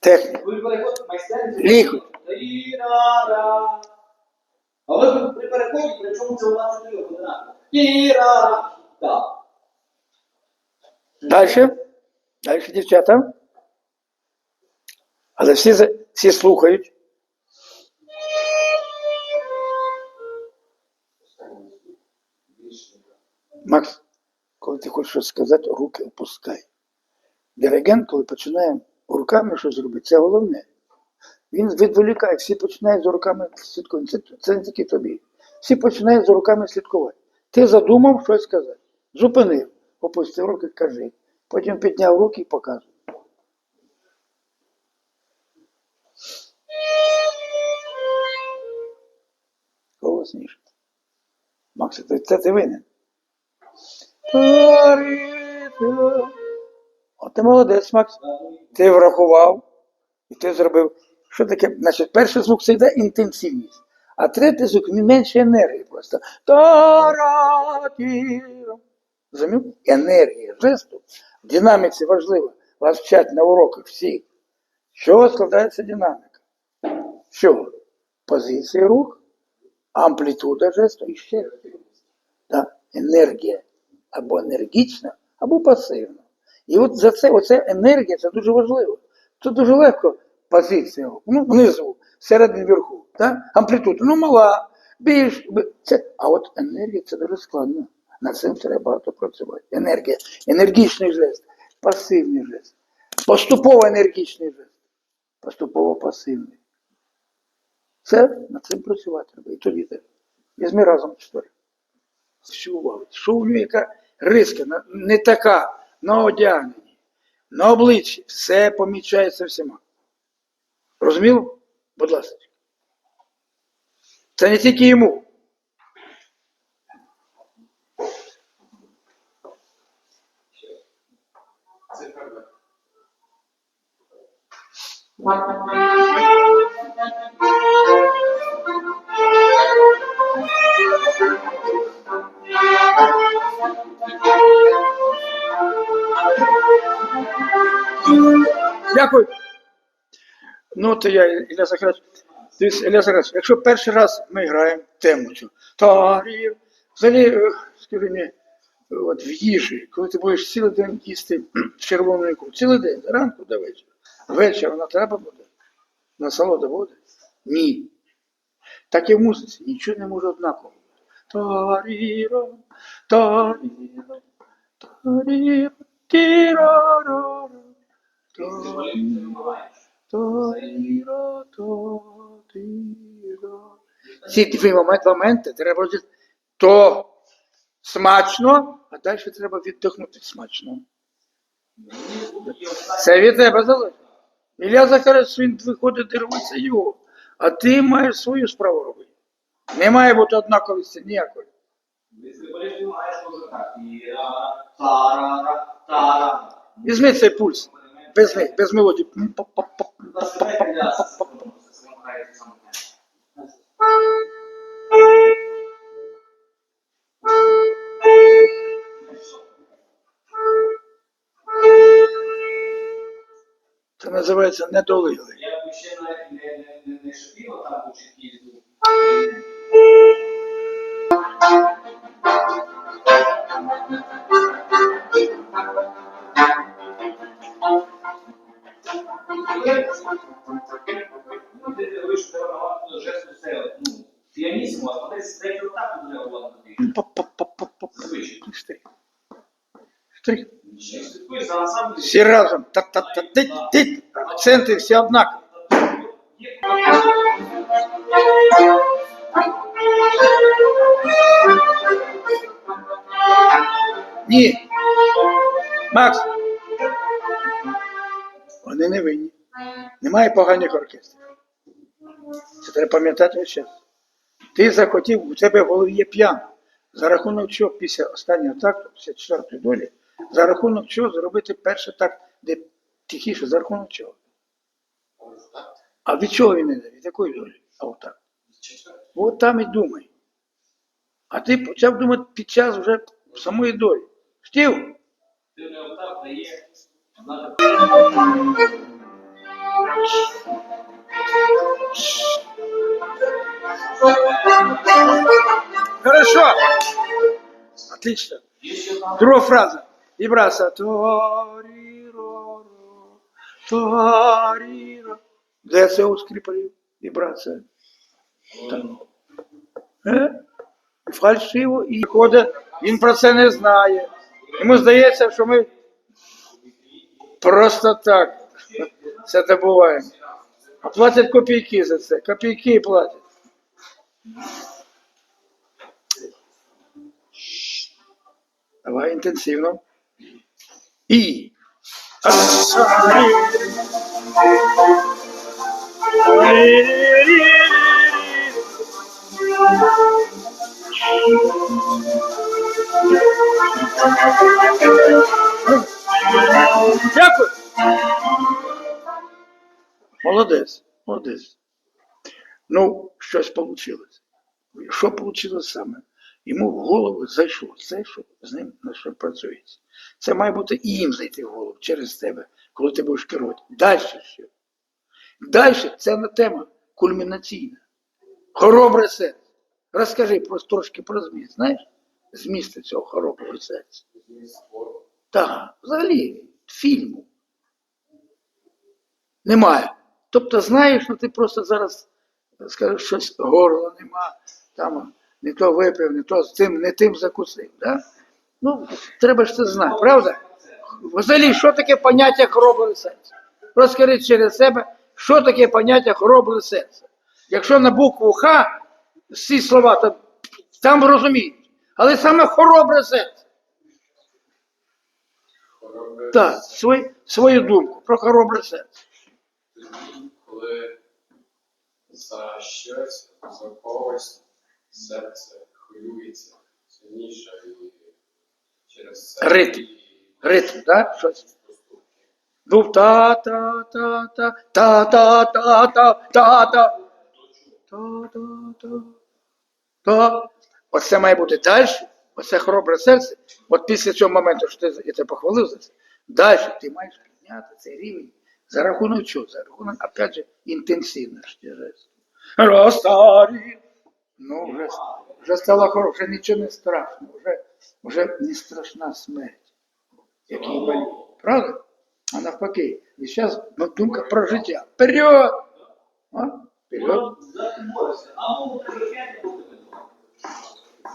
Техніка. Ви переходите майстерність. Ліхо. А ви при переході, причому це у вас чотири одинаково. Тірара. Так. Далі. Далі, дівчата. Але всі, всі слухають. Макс, коли ти хочеш щось сказати, руки опускай. Диригент, коли починає руками щось робити, це головне. Він відволікає, всі починають за руками слідкувати. Це, це не тільки тобі. Всі починають за руками слідкувати. Ти задумав щось сказати. Зупинив, опустив руки, кажи. Потім підняв руки і показує. Голосніше. Макс, це, ти винен. От ти молодець, Макс. Ти врахував і ти зробив. Що таке? Значить, перший звук це йде інтенсивність, а третій звук менше енергії просто. Розумів? Енергія жесту в динаміці важлива. Вас вчать на уроках всі. Чого складається динаміка? З чого? Позиції рук, амплітуда жесту і ще. Так? Енергія або енергічна, або пасивна. І от за це оця енергія це дуже важливо. Це дуже легко позиція. Ну, внизу, середині вверху. Так? Амплітуда, ну мала, більш. Це, а от енергія це дуже складно. Над цим треба багато працювати. Енергія, енергічний жест, пасивний жест, поступово енергічний жест, поступово пасивний. Це над цим працювати треба. І тоді. Візьми разом історію. Всю увагу. Що у яка риска, не така, на одягненні, на обличчі, все помічається всіма. Розуміло? Будь ласка. Це не тільки йому. Дякую. Ну, то я, Ілля Захарович, Ілля Захарович, якщо перший раз ми граємо тему цю, тарів, взагалі, е, скажи мені, от в їжі, коли ти будеш цілий день їсти червону ікру, цілий день, зранку до вечора, вечір вона треба буде? Насолода буде? Ні. Так і в музиці, нічого не може однаково. Таріро, таріро, таріро, тіраро. Ці дві момент- моменти треба робити то смачно, а далі треба віддихнути смачно. Це від тебе залежить. Ілля Захарович, він виходить дивиться його, а ти маєш свою справу робити. Не має бути однаковості ніякої. Візьми цей пульс. Без, них, без мелодії. Це називається недолили. Я б ще не, не там ти Всі разом. Та-та-та, ти, ти. Акценти всі однакові. Ні. Макс. Вони не винні. Немає поганих оркестрів. Це треба пам'ятати час. Ти захотів, у тебе в голові є п'ян. За рахунок чого після останнього такту, після четвертої долі, за рахунок чого зробити перший такт, де тихіше, за рахунок чого? А від чого він іде? Від якої долі? А отак. От там і думай. А ти почав думати під час вже самої долі. Хотів? Ти не отак дає Отлично. Друга фраза. Торіро. Де це у скрипалів? Вібрація. Там. Фальшиво і ходить, він про це не знає. Йому здається, що ми просто так це добуваємо. А платять копійки за це. Копійки платять. Давай інтенсивно. І. Дякую. Молодець, молодець. Ну, щось вийшло. Що вийшло саме? Йому в голову зайшло це, що з ним що працюється. Це має бути і їм зайти в голову через тебе, коли ти будеш керувати. Далі що? Далі це на тема кульмінаційна. Хоробре серце. Розкажи просто трошки про зміст. Знаєш? Зміст цього хороброго серця. Так, взагалі, фільму. Немає. Тобто знаєш, ну ти просто зараз скажеш, щось горла нема, там не то випив, не то з тим, не тим закусив. Да? Ну, треба ж це знати, правда? Взагалі, що таке поняття хоробре серце? Розкажи через себе, що таке поняття хоробре серце. Якщо на букву Х всі слова, то там розуміють. Але саме хоробре серце. Так, свій, свою думку про хоробре серце. коли за щось, за когось серце хвилюється сильніше і через це. Ритм. Ритм, так? Щось. Ну, та-та-та-та, та-та-та-та, та-та. Та-та-та. Та. Оце має бути далі. Оце хоробре серце. От після цього моменту, що ти я тебе похвалив за це, далі ти маєш підняти цей рівень. За рахунок чого? За рахунок, опять же, інтенсивності жестів. Ну, вже, вже стало хороше, вже нічого не страшно, вже, вже не страшна смерть, який болить. Правда? А навпаки, і зараз ну, думка про життя. Вперед! А? Вперед!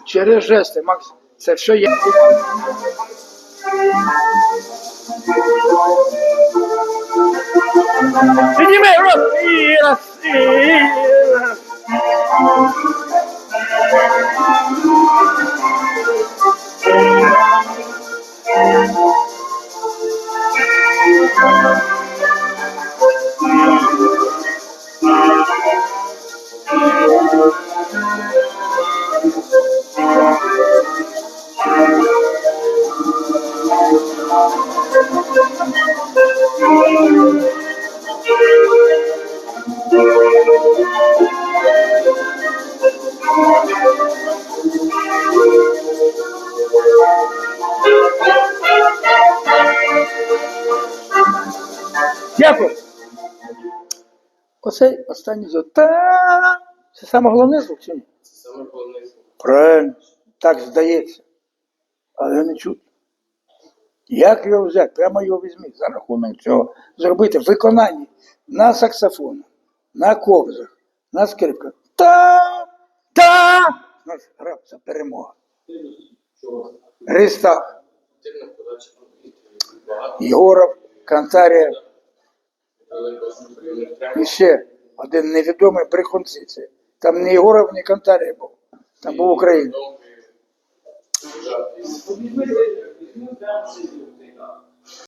Через жести, Макс, це все я. Підніми рот! І раз, і раз. I'm останній звук. Та. Це саме головне звук чи ні? це саме головне звук. Правильно, так здається. Але не чутно. Як його взяти? Прямо його візьміть. За рахунок цього зробити виконання на саксофон, на ковзах, на скрипках. Та! Та! Наш грав це перемога. Ристах, Єгоров, Кантарія і ще один невідомий. Це. Там не Єгоров, не Кантарія був. Там був Україна.